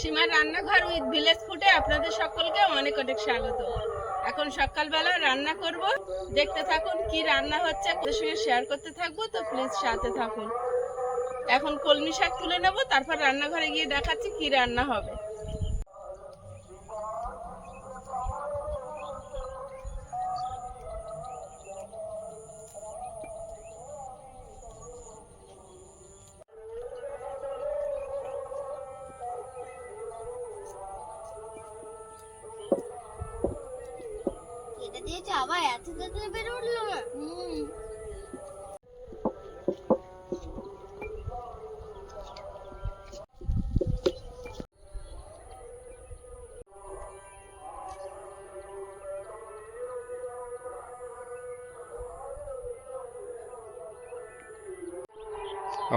সীমার রান্নাঘর with village ফুটে আপনাদের সকলকে অনেক অনেক স্বাগত। এখন সকালবেলা রান্না করব। দেখতে থাকুন কি রান্না হচ্ছে, আপনাদের সঙ্গে শেয়ার করতে থাকব, তো প্লিজ সাথে থাকুন। এখন কলমি শাক তুলে নেব, তারপর রান্নাঘরে গিয়ে দেখাচ্ছি কি রান্না হবে। এত তাড়াতাড়ি বেড়ে উঠল না।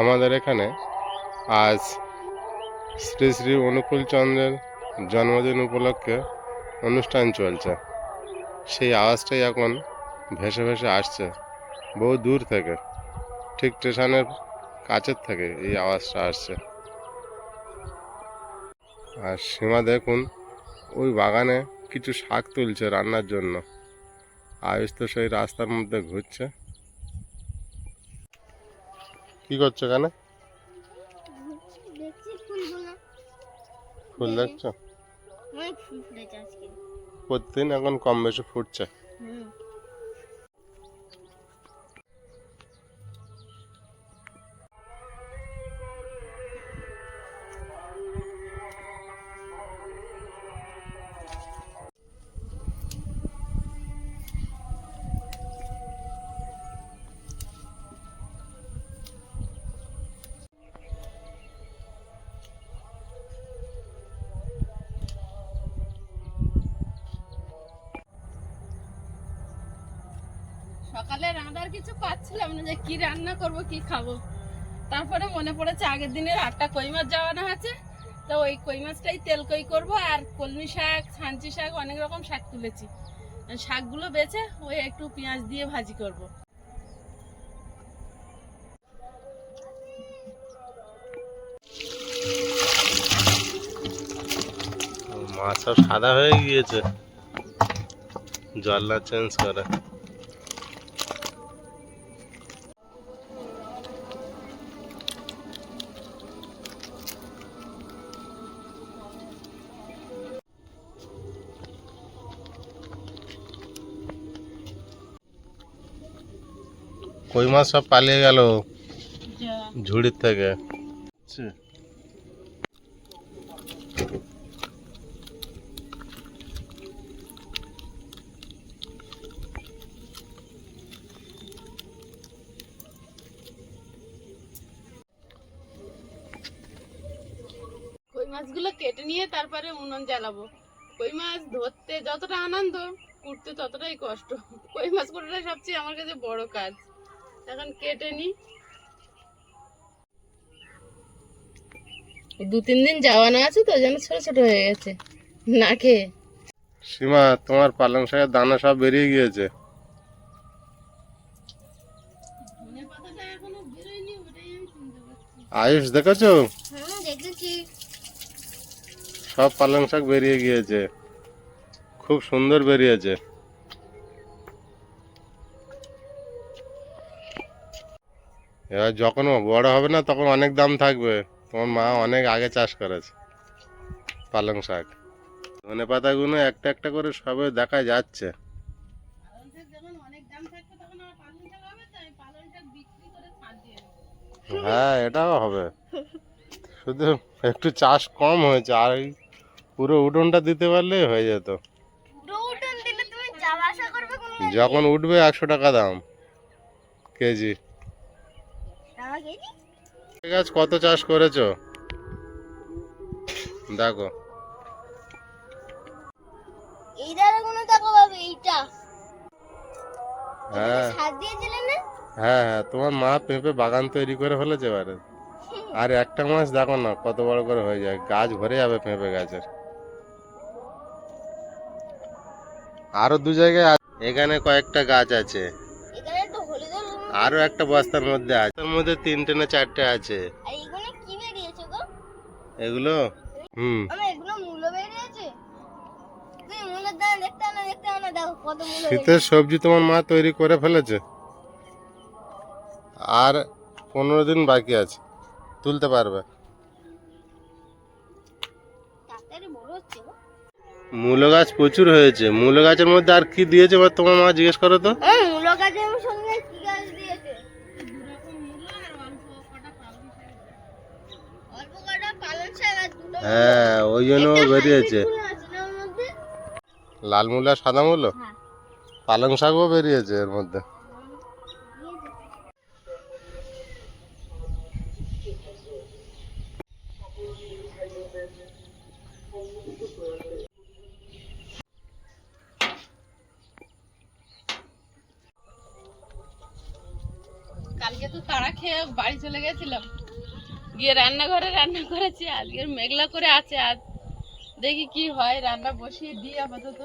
আমাদের এখানে আজ শ্রী শ্রী অনুকূল চন্দ্রের জন্মদিন উপলক্ষে অনুষ্ঠান চলছে। সেই আওয়াজটাই এখন ভেসে ভেসে আসছে বহু দূর থেকে। ঠিক স্টেশনের কাছের থেকে এই আওয়াজটা আসছে। আর সীমা দেখুন ওই বাগানে কিছু শাক তুলছে রান্নার জন্য। আয়ুষ তো সেই রাস্তার মধ্যে ঘুরছে। কি করছ কেন ফুল দেখছ? ফুল আজকে। প্রতিদিন এখন কম বেশি ফুটছে। সকালে রান্নার কিছু পাচ্ছিলাম না যে কি রান্না করব, কি খাব। তারপরে মনে পড়েছে আগের দিনের আটটা কই মাছ যাওয়ানো আছে। তো ওই কই মাছটাই তেল কই করব আর কলমি শাক ছাঞ্চি শাক, অনেক রকম শাক তুলেছি। শাকগুলো বেছে ওই একটু পেঁয়াজ দিয়ে ভাজি করব। মাছ সাদা হয়ে গিয়েছে। জল না চেঞ্জ করে। কই মাছ সব পালিয়ে গেল? ঝুড়ির থেকে। কই মাছগুলো কেটে নিয়ে তারপরে উনুন জ্বালাবো। কই মাছ ধরতে যতটা আনন্দ কুটতে ততটাই কষ্ট। কই মাছ কোটাটাই সবচেয়ে আমার কাছে বড় কাজ। এখন কেটে নি। দু তিন দিন যাওয়ানো আছে তো যেন ছোট ছোট হয়ে গেছে। না খেয়ে। সীমা তোমার পালং শাকের দানা সব বেরিয়ে গিয়েছে। আয়ুষ দেখেছ। সব পালং শাক বেরিয়ে গিয়েছে। খুব সুন্দর বেরিয়েছে। এবার যখন বড় হবে না তখন অনেক দাম থাকবে। তোমার মা অনেক আগে চাষ করেছে পালং শাক। ধনে পাতাগুলো একটা একটা করে সবে দেখা যাচ্ছে। হ্যাঁ এটাও হবে। শুধু একটু চাষ কম হয়েছে আর পুরো উঠোনটা দিতে পারলেই হয়ে যেত। যখন উঠবে একশো টাকা দাম কেজি। গাছ কত চাষ করেছ? দেখো। এই কোনো টাকা পাবে এইটা। হ্যাঁ। সার দিয়েছিলে না? হ্যাঁ হ্যাঁ তোমার মা পেঁপে বাগান তৈরি করে ফেলেছে এবারে। আর একটা মাছ দেখো না কত বড় করে হয়ে যায় গাছ ভরে যাবে পেঁপে গাছের। আরও দু জায়গায় এখানে কয়েকটা গাছ আছে। আরও একটা বস্তার মধ্যে আছে। তার মধ্যে তিনটে না চারটে আছে। এগুলো হুম। শীতের সবজি তোমার মা তৈরি করে ফেলেছে। আর পনেরো দিন বাকি আছে। তুলতে পারবে। মূলো গাছ প্রচুর হয়েছে। মূলো গাছের মধ্যে আর কি দিয়েছে তোমার মা জিজ্ঞেস করো তো। মূলো গাছ দিয়েছে দুরকম মূল্য আর অল্প কটা পালং শাক অল্প কটা পালং শাক আর দুটো হ্যাঁ ওই জন্য বেরিয়েছে। লাল মূলো সাদা মূলো? হ্যাঁ। পালং শাকও বেরিয়েছে এর মধ্যে। কালকে তো তাড়া খেয়ে বাড়ি চলে গেছিলাম। গিয়ে রান্নাঘরে রান্না করেছি আজকের মেঘলা করে আছে আজ দেখি কি হয়, রান্না বসিয়ে দিই আপাতত।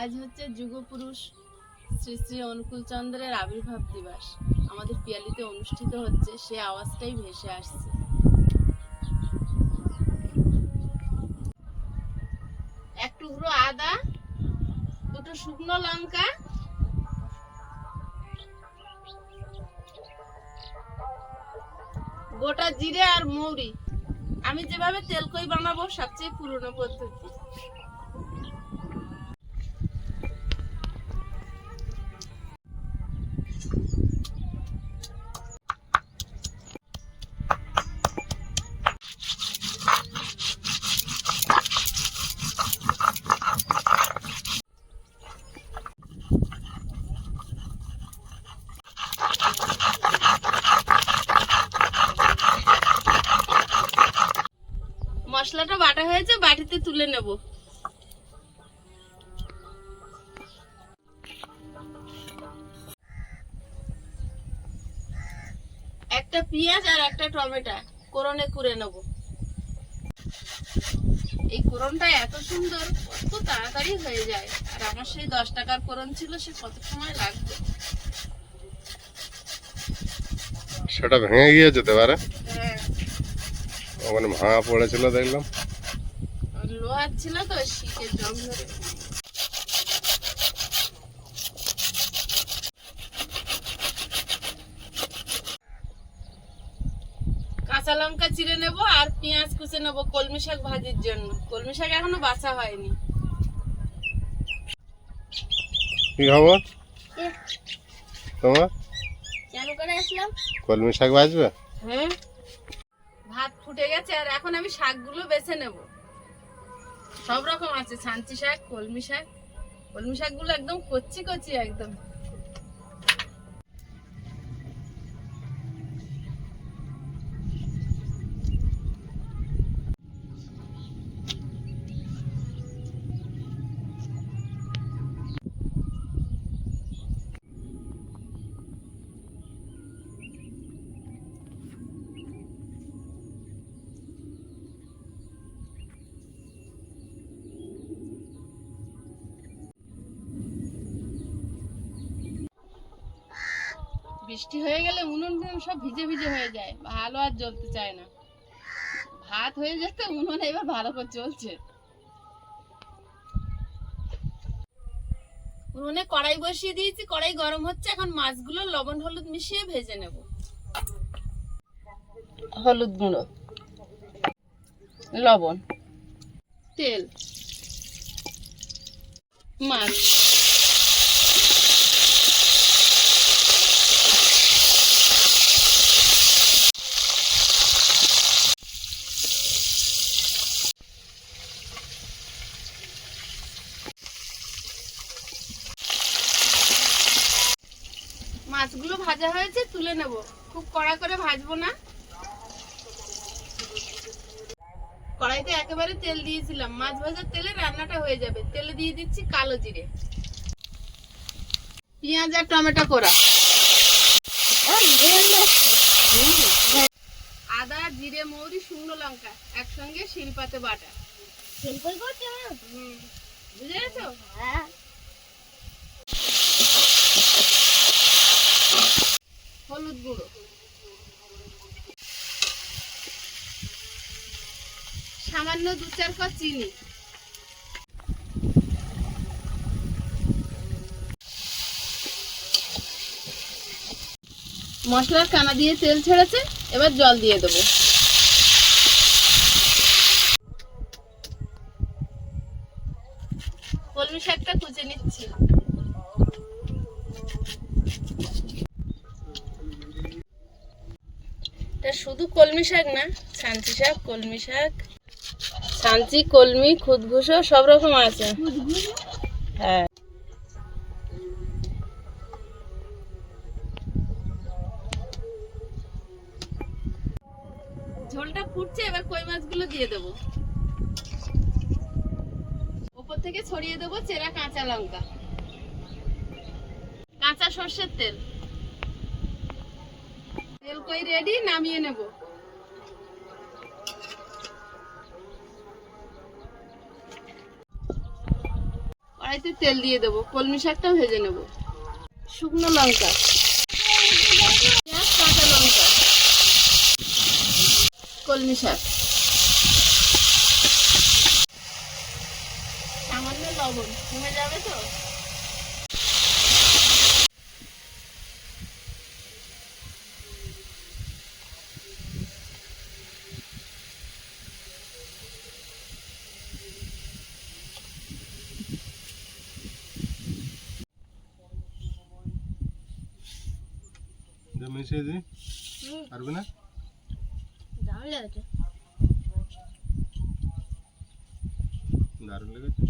আজ হচ্ছে যুগপুরুষ শ্রী শ্রী অনুকূল চন্দ্রের আবির্ভাব দিবস। আমাদের পিয়ালিতে অনুষ্ঠিত হচ্ছে, সে আওয়াজটাই ভেসে আসছে। টুকরো আদা, দুটো শুকনো লঙ্কা, গোটা জিরে আর মৌরি। আমি যেভাবে তেলকই বানাবো, সবচেয়ে পুরনো পদ্ধতি। বাটা হয়েছে বাটিতে তুলে নেব। একটা পেঁয়াজ আর একটা টমেটো কোরনে কুড়ে নেব। এই কোরনটা এত সুন্দর কত তাড়াতাড়ি হয়ে যায়। আর আমার সেই দশ টাকার কোরন ছিল সে কত সময় লাগবে? সেটা ভেঙে গিয়েছে তো এবারে হ্যাঁ। ওখানে ভাঙা পড়েছিল দেখলাম। ছিল তো শীতের ধরে। কাঁচা লঙ্কা চিড়ে নেব আর পেঁয়াজ কুচে নেব কলমি শাক ভাজির জন্য। কলমি শাক এখনও বাছা হয়নি। কি খবর? তোমার? কেন করে আসলাম কলমি শাক বাজবে হ্যাঁ? ভাত ফুটে গেছে আর এখন আমি শাকগুলো বেছে নেব। সব রকম আছে ছাঞ্চি শাক কলমি শাক। কলমি শাকগুলো একদম কচি কচি একদম। বৃষ্টি হয়ে গেলে উনুন টুনুন সব ভিজে ভিজে হয়ে যায়। ভালো আর জ্বলতে চায় না। ভাত হয়ে যেতে উনুন এবার ভালো করে চলছে উনুনে কড়াই বসিয়ে দিয়েছি কড়াই গরম হচ্ছে এখন মাছগুলো লবণ হলুদ মিশিয়ে ভেজে নেব। হলুদ গুঁড়ো। লবণ। তেল। মাছ মাছগুলো ভাজা হয়েছে তুলে নেব। খুব কড়া করে ভাজবো না। কড়াইতে একেবারে তেল দিয়েছিলাম। মাছ ভাজার তেলে রান্নাটা হয়ে যাবে। তেলে দিয়ে দিচ্ছি কালো জিরে। পেঁয়াজ আর টমেটো কোড়া। আদা জিরে মৌরি শুকনো লঙ্কা একসঙ্গে শিলপাতে বাটা। বুঝে গেছো? হ্যাঁ। হলুদ গুঁড়ো। সামান্য দু চার কাপ চিনি। মশলার কানা দিয়ে তেল ছেড়েছে, এবার জল দিয়ে দেবো। কলমি শাকটা কুচে নিচ্ছি। এটা শুধু কলমি শাক না ছাঞ্চি শাক, কলমি শাক ছাঞ্চি কলমি খুদঘুসো সব রকম আছে। হ্যাঁ। ঝোলটা ফুটছে, এবার কই মাছগুলো দিয়ে দেবো। ওপর থেকে ছড়িয়ে দেবো চেরা কাঁচা লঙ্কা। কাঁচা সর্ষের তেল। তেল কই রেডি নামিয়ে নেব। কড়াইতে তেল দিয়ে দেবো, কলমি শাকটাও ভেজে নেব। শুকনো লঙ্কা। কাঁচা লঙ্কা। কলমি শাক। সামান্য লবণ। কমে যাবে তো? যে মিশিয়ে দিই পারবে না দাম লেগেছে দারুণ লেগেছে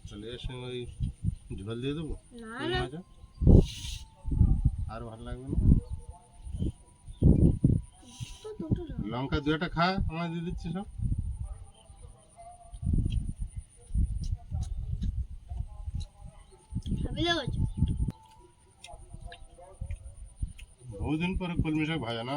তাহলে এর সঙ্গে ওই ঝোল দিয়ে দেবো না কই না মাছও? আর ভালো লাগবে না তো দুটো দাও। লঙ্কা দু একটা খা আমায় দিয়ে দিচ্ছি সব ভাবি লেগেছে বহুদিন পরে কলমি শাক ভাজা না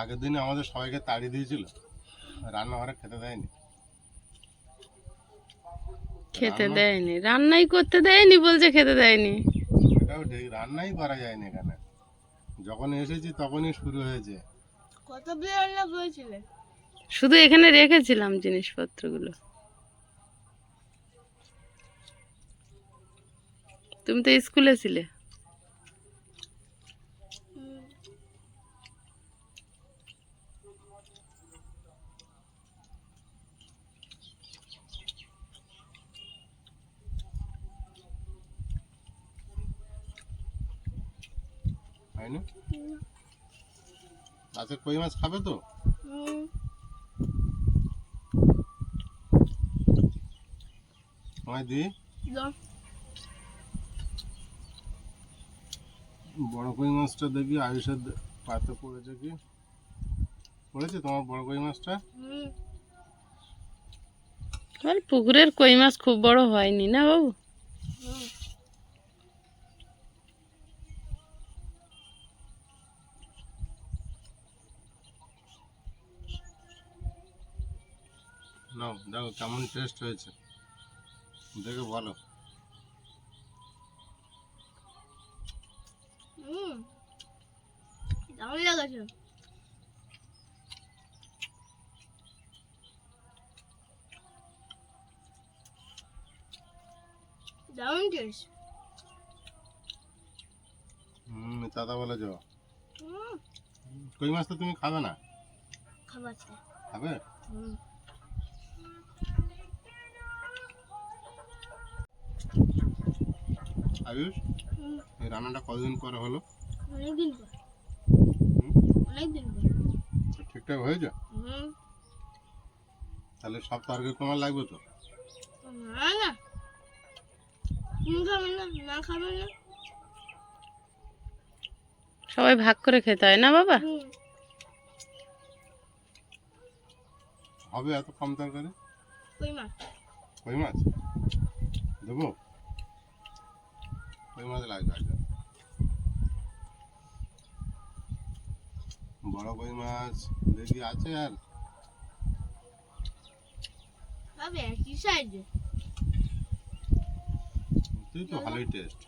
আগের দিনে আমাদের সবাইকে তাড়িয়ে দিয়েছিল রান্নাঘরে খেতে দেয়নি। খেতে দেয়নি। রান্নাই করতে দেয়নি বলছে খেতে দেয়নি। এটাও ঠিক রান্নাই করা যায়নি এখানে। যখন এসেছি তখনই শুরু হয়েছে। কত রান্না করেছিলে শুধু এখানে রেখেছিলাম জিনিসপত্রগুলো। তুমি তো স্কুলে ছিলে? তাই না? আচ্ছা কই মাছ খাবে তো? আমায় দিই বড় কই মাছটা দেখি আয়ুষের পাতে পড়েছে কি? পড়েছে তোমার বড় কই মাছটা? পুকুরের কই মাছ খুব বড় হয়নি না বাবু? নাও দেখো কেমন টেস্ট হয়েছে। দেখে বলো। হুম দারুণ লেগেছে। দারুণ টেস্ট হুম দাদা বলে যাও কই মাছ তো তুমি খাবে না? চাই। খাবে? হুম। আয়ুষ এই রান্নাটা কতদিন পরে হলো? অনেকদিন অনেকদিন ঠিকঠাক হয়েছে? হুম। তাহলে সব তরকারি তোমার লাগবে তো? না না। না না সবাই ভাগ করে খেতে হয় না বাবা? হবে এত কম তরকারি? কই মাছ? কই মাছ? দেবো কই মাছ লাগবে আজ বড় কই মাছ দেখি আছে আর কি সাইজে তুই তো ভালোই টেস্ট